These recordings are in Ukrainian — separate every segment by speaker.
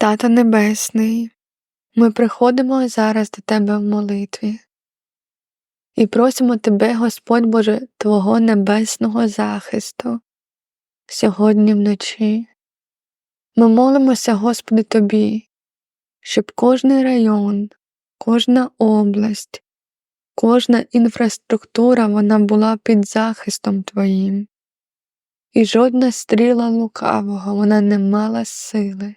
Speaker 1: Тато Небесний, ми приходимо зараз до Тебе в молитві і просимо Тебе, Господь Боже, Твого небесного захисту сьогодні вночі. Ми молимося, Господи, Тобі, щоб кожний район, кожна область, кожна інфраструктура вона була під захистом Твоїм, і жодна стріла лукавого вона не мала сили.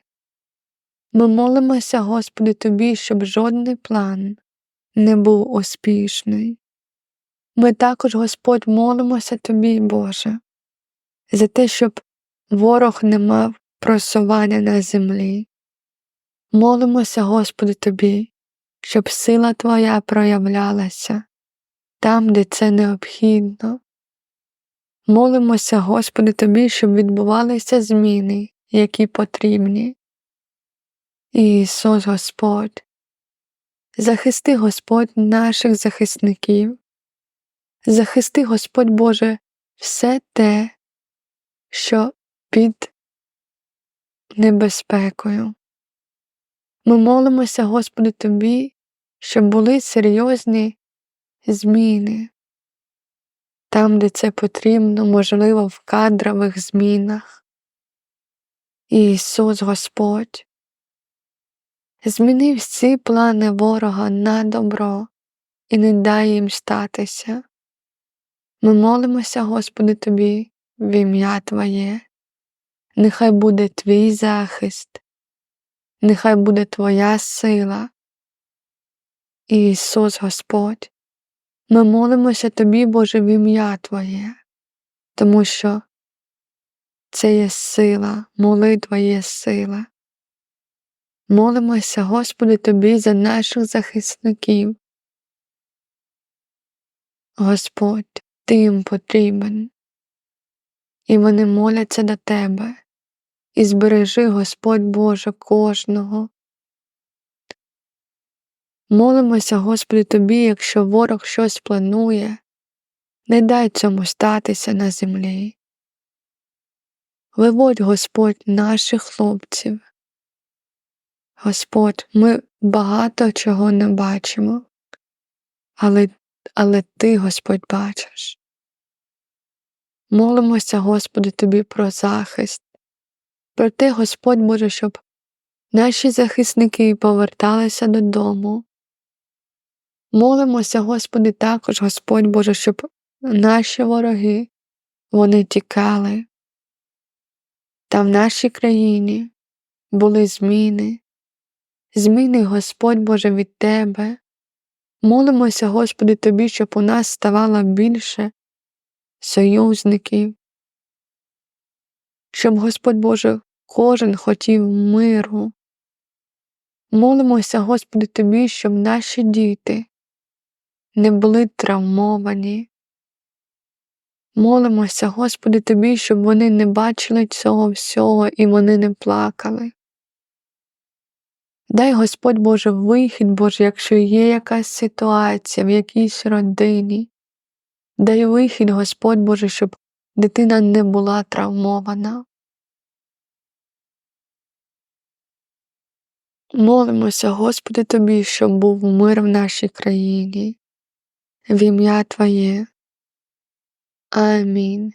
Speaker 1: Ми молимося, Господи, Тобі, щоб жодний план не був успішний. Ми також, Господь, молимося Тобі, Боже, за те, щоб ворог не мав просування на землі. Молимося, Господи, Тобі, щоб сила Твоя проявлялася там, де це необхідно. Молимося, Господи, Тобі, щоб відбувалися зміни, які потрібні. Ісус Господь, захисти Господь наших захисників, захисти Господь Боже все те, що під небезпекою. Ми молимося, Господи, Тобі, щоб були серйозні зміни, там, де це потрібно, можливо, в кадрових змінах. Ісус Господь, зміни всі плани ворога на добро і не дай їм статися. Ми молимося, Господи, Тобі, в ім'я Твоє, нехай буде Твій захист, нехай буде Твоя сила. Ісус Господь, ми молимося Тобі, Боже, в ім'я Твоє, тому що це є сила, молитва є сила. Молимося, Господи, Тобі за наших захисників. Господь, Ти їм потрібен, і вони моляться до Тебе, і збережи, Господь Боже, кожного. Молимося, Господи, Тобі, якщо ворог щось планує, не дай цьому статися на землі. Виводь, Господь, наших хлопців. Господь, ми багато чого не бачимо, але, але Ти, Господь, бачиш. Молимося, Господи, Тобі про захист, про те, Господь Боже, щоб наші захисники поверталися додому. Молимося, Господи, також, Господь Боже, щоб наші вороги вони тікали. Та в нашій країні були зміни, зміни, Господь Боже, від Тебе. Молимося, Господи, Тобі, щоб у нас ставало більше союзників, щоб, Господь Боже, кожен хотів миру. Молимося, Господи, Тобі, щоб наші діти не були травмовані. Молимося, Господи, Тобі, щоб вони не бачили цього всього і вони не плакали. Дай Господь Боже вихід, Боже, якщо є якась ситуація в якійсь родині. Дай вихід, Господь Боже, щоб дитина не була травмована. Молимося, Господи, Тобі, щоб був мир в нашій країні. В ім'я Твоє. Амінь.